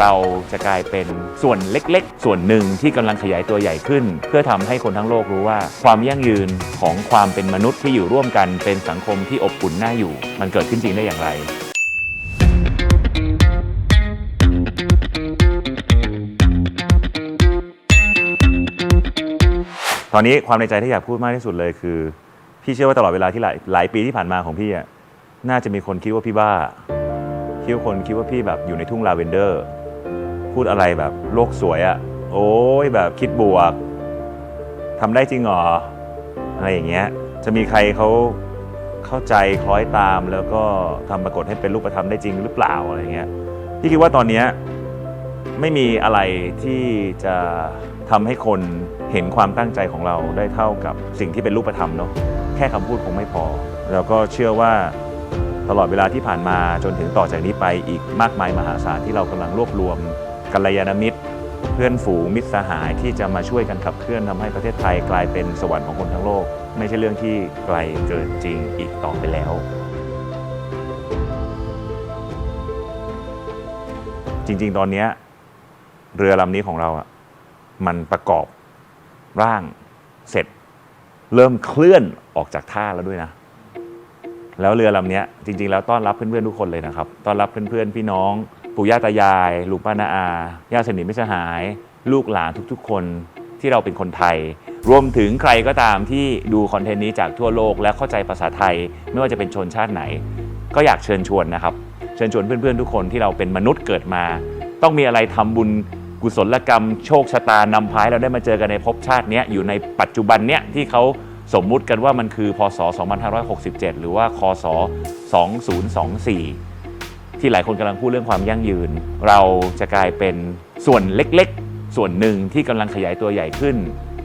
เราจะกลายเป็นส่วนเล็กๆ ส่วนหนึ่งที่กำลังขยายตัวใหญ่ขึ้น เพื่อทำให้คนทั้งโลกรู้ว่า ความยั่งยืนของความเป็นมนุษย์ที่อยู่ร่วมกันเป็นสังคมที่อบอุ่นน่าอยู่ มันเกิดขึ้นจริงได้อย่างไรตอนนี้ความในใจที่อยากพูดมากที่สุดเลยคือ พี่เชื่อว่าตลอดเวลาที่หลายหลายปีที่ผ่านมาของพี่อะน่าจะมีคนคิดว่าพี่บ้า คิดว่าคนคิดว่าพี่แบบอยู่ในทุ่งลาเวนเดอร์ พูดอะไรแบบโลกสวยอะ่ะโอ้ยแบบคิดบวกทำได้จริงหรออะไรอย่างเงี้ยจะมีใครเขาเข้าใจคล้อยตามแล้วก็ทำปรากฏให้เป็นรูปธรรมได้จริงหรือเปล่าอะไรเงี้ยพี่คิดว่าตอนนี้ไม่มีอะไรที่จะทำให้คนเห็นความตั้งใจของเราได้เท่ากับสิ่งที่เป็นรูปธรรมเนาะแค่คำพูดคงไม่พอ แล้วก็เชื่อว่าตลอดเวลาที่ผ่านมาจนถึงต่อจากนี้ไปอีกมากมายมหาศาลที่เรากำลังรวบรวม กัลยาณมิตร เพื่อนฝูงมิตรสหายที่จะมาช่วยกันขับเคลื่อนทำให้ประเทศไทยกลายเป็นสวรรค์ของคนทั้งโลก ไม่ใช่เรื่องที่ไกลเกินจริงอีกต่อไปแล้ว จริงๆ ตอนนี้เรือลำนี้ของเราอะมันประกอบร่างเสร็จ เริ่มเคลื่อนออกจากท่าแล้วด้วยนะ แล้วเรือลำนี้จริง ๆ แล้วต้อนรับเพื่อนๆทุกคนเลยนะครับ ต้อนรับเพื่อนๆพี่น้อง ปู่ย่าตายายลุงป้านาอาญาติสนิทมิสหาย ลูกหลานทุกๆ คนที่เราเป็นคนไทย รวมถึงใครก็ตามที่ดูคอนเทนต์นี้จากทั่วโลกและเข้าใจภาษาไทย ไม่ว่าจะเป็นชนชาติไหน ก็อยากเชิญชวนนะครับ เชิญชวนเพื่อนๆทุกคนที่เราเป็นมนุษย์เกิดมา ต้องมีอะไรทำบุญกุศลกรรม โชคชะตานำพาให้เราได้มาเจอกันในภพชาตินี้อยู่ในปัจจุบันเนี้ยที่เขาสมมุติกันว่ามันคือพศ 2567 หรือว่าคศ 2024 ที่หลายคนกำลังพูดเรื่องความยั่งยืน เราจะกลายเป็นส่วนเล็กๆ ส่วนหนึ่งที่กำลังขยายตัวใหญ่ขึ้น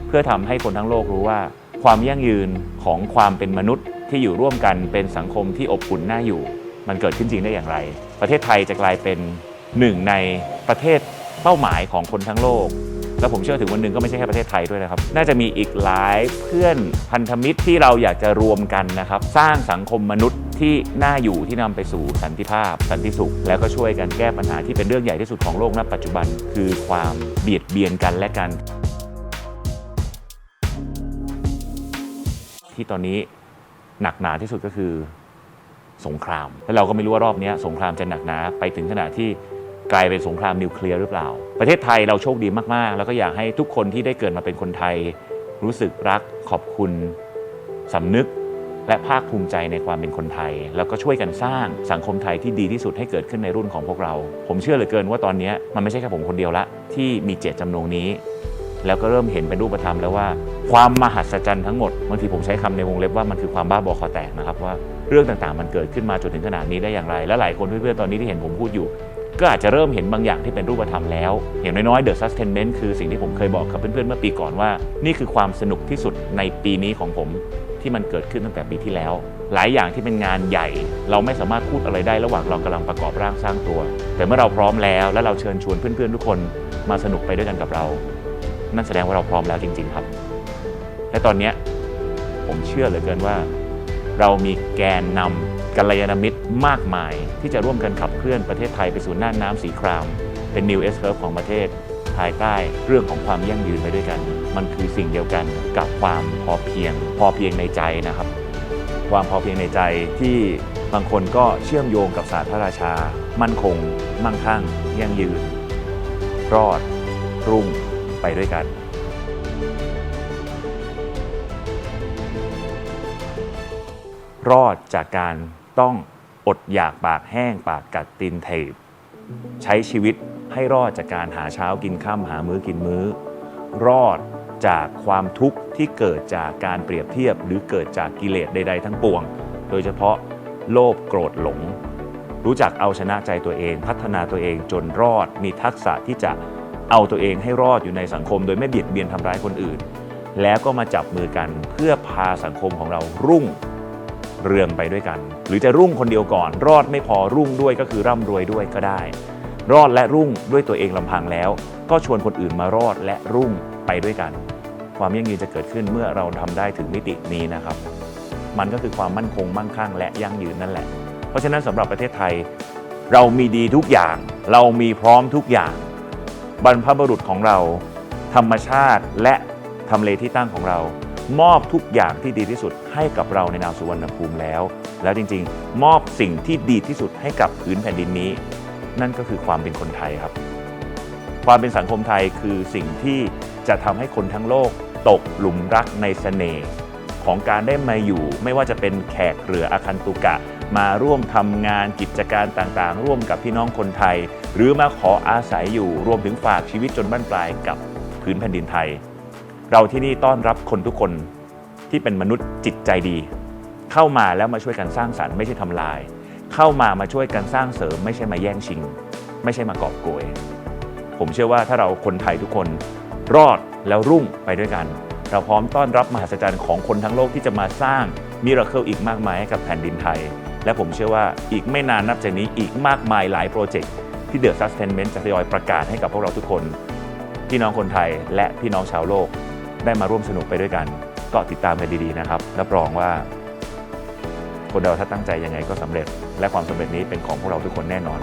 เพื่อทำให้คนทั้งโลกรู้ว่า ความยั่งยืนของความเป็นมนุษย์ที่อยู่ร่วมกันเป็นสังคมที่อบอุ่นน่าอยู่ มันเกิดขึ้นจริงได้อย่างไร ประเทศไทยจะกลายเป็นหนึ่งในประเทศเป้าหมายของคนทั้งโลก แล้วผมเชื่อถึงวันหนึ่งก็ไม่ใช่แค่ประเทศไทยด้วยนะครับ น่าจะมีอีกหลายเพื่อนพันธมิตรที่เราอยากจะรวมกันนะครับ สร้างสังคมมนุษย์ที่น่าอยู่ที่นำไปสู่สันติภาพ สันติสุข แล้วก็ช่วยกันแก้ปัญหาที่เป็นเรื่องใหญ่ที่สุดของโลกณปัจจุบัน คือความเบียดเบียนกันและกัน ที่ตอนนี้หนักหนาที่สุดก็คือสงคราม แล้วเราก็ไม่รู้ว่ารอบนี้สงครามจะหนักหนาไปถึงขนาดที่ กลายเป็นสงครามนิวเคลียร์หรือเปล่า ประเทศไทยเราโชคดีมาก ๆ แล้วก็อยากให้ทุกคนที่ได้เกิดมาเป็นคนไทย รู้สึกรักขอบคุณสำนึกและภาคภูมิใจในความเป็นคนไทย แล้วก็ช่วยกันสร้างสังคมไทยที่ดีที่สุดให้เกิดขึ้นในรุ่นของพวกเรา ผมเชื่อเหลือเกินว่าตอนนี้มันไม่ใช่แค่ผมคนเดียวละ ที่มีเจตจำนงนี้ แล้วก็เริ่มเห็นเป็นรูปธรรมแล้วว่า ความมหัศจรรย์ทั้งหมดบางทีผมใช้คำในวงเล็บว่ามันคือความบ้าบอคอแตกนะครับว่าเรื่องต่างๆ มันเกิดขึ้นมาจนถึงขนาดนี้ได้อย่างไร และหลายคนเพื่อนๆตอนนี้ที่เห็นผมพูดอยู่ ก็อาจจะเริ่มเห็นบางอย่างที่เป็นรูปธรรมแล้ว อย่างน้อยๆ The Sustainment คือสิ่งที่ผมเคยบอกกับเพื่อนๆ เมื่อปีก่อนว่า นี่คือความสนุกที่สุดในปีนี้ของผมที่มันเกิดขึ้นตั้งแต่ปีที่แล้ว หลายอย่างที่เป็นงานใหญ่ เราไม่สามารถพูดอะไรได้ระหว่างเรากำลังประกอบร่างสร้างตัว แต่เมื่อเราพร้อมแล้วและเราเชิญชวนเพื่อนๆ ทุกคนมาสนุกไปด้วยกันกับเรา นั่นแสดงว่าเราพร้อมแล้วจริง ๆ ครับ และตอนนี้ผมเชื่อเหลือเกินว่า เรามีแกนนำ กัลยาณมิตรมากมายที่จะร่วมกันขับเคลื่อนประเทศไทยไปสู่น่านน้ำสีคราม เป็น New S Curve ของประเทศ ภายใต้เรื่องของความยั่งยืนไปด้วยกัน มันคือสิ่งเดียวกันกับความพอเพียง พอเพียงในใจนะครับ ความพอเพียงในใจที่บางคนก็เชื่อมโยงกับศาสตร์พระราชา มั่นคง มั่งคั่ง ยั่งยืน รอด รุ่งไปด้วยกันรอดจากการ ต้องอดอยากปากแห้งปากกัดตีนเทบใช้ชีวิตให้รอดจากการหาเช้ากินข้ามหามื้อกินมื้อ รอดจากความทุกข์ที่เกิดจากการเปรียบเทียบ หรือเกิดจากกิเลสใด ๆ ทั้งปวง โดยเฉพาะโลภโกรธหลง รู้จักเอาชนะใจตัวเอง พัฒนาตัวเองจนรอด มีทักษะที่จะเอาตัวเองให้รอดอยู่ในสังคม โดยไม่เบียดเบียนทำร้ายคนอื่น แล้วก็มาจับมือกันเพื่อพาสังคมของเรารุ่ง เรืองไปด้วยกัน หรือจะรุ่งคนเดียวก่อน รอดไม่พอรุ่งด้วยก็คือร่ำรวยด้วยก็ได้ รอดและรุ่งด้วยตัวเองลำพังแล้ว ก็ชวนคนอื่นมารอดและรุ่งไปด้วยกัน ความยั่งยืนจะเกิดขึ้นเมื่อเราทำได้ถึงมิตินี้นะครับ มันก็คือความมั่นคงมั่งคั่งและยั่งยืนนั่นแหละ เพราะฉะนั้นสำหรับประเทศไทย เรามีดีทุกอย่าง เรามีพร้อมทุกอย่าง บรรพบุรุษของเรา ธรรมชาติและทำเลที่ตั้งของเรา มอบทุกอย่างที่ดีที่สุดให้กับเราในนามสุวรรณภูมิแล้ว แล้วจริงๆ มอบสิ่งที่ดีที่สุดให้กับพื้นแผ่นดินนี้ นั่นก็คือความเป็นคนไทยครับ ความเป็นสังคมไทยคือสิ่งที่จะทำให้คนทั้งโลกตกหลุมรักในเสน่ห์ของการได้มาอยู่ ไม่ว่าจะเป็นแขกเรืออาคันตุกะ มาร่วมทำงานกิจการต่างๆ ร่วมกับพี่น้องคนไทย หรือมาขออาศัยอยู่รวมถึงฝากชีวิตจนบั้นปลายกับพื้นแผ่นดินไทย เราที่นี่ต้อนรับคนทุกคนที่เป็นมนุษย์จิตใจดี เข้ามาแล้วมาช่วยกันสร้างสรรค์ไม่ใช่ทำลาย เข้ามามาช่วยกันสร้างเสริม ไม่ใช่มาแย่งชิง ไม่ใช่มากอบโกย ผมเชื่อว่าถ้าเราคนไทยทุกคนรอดแล้วรุ่งไปด้วยกัน เราพร้อมต้อนรับมหัศจรรย์ของคนทั้งโลกที่จะมาสร้างมิราเคิลอีกมากมายให้กับแผ่นดินไทย และผมเชื่อว่าอีกไม่นานนับจากนี้อีกมากมายหลายโปรเจกต์ที่เดอะซัสเทนเมนต์จะทยอยประกาศให้กับพวกเราทุกคน พี่น้องคนไทยและพี่น้องชาวโลก ได้มาร่วมสนุกไปด้วยกัน ก็ติดตามกันดีๆนะครับรับรองว่า คนเราถ้าตั้งใจยังไงก็สำเร็จ และความสำเร็จนี้เป็นของพวกเราทุกคนแน่นอน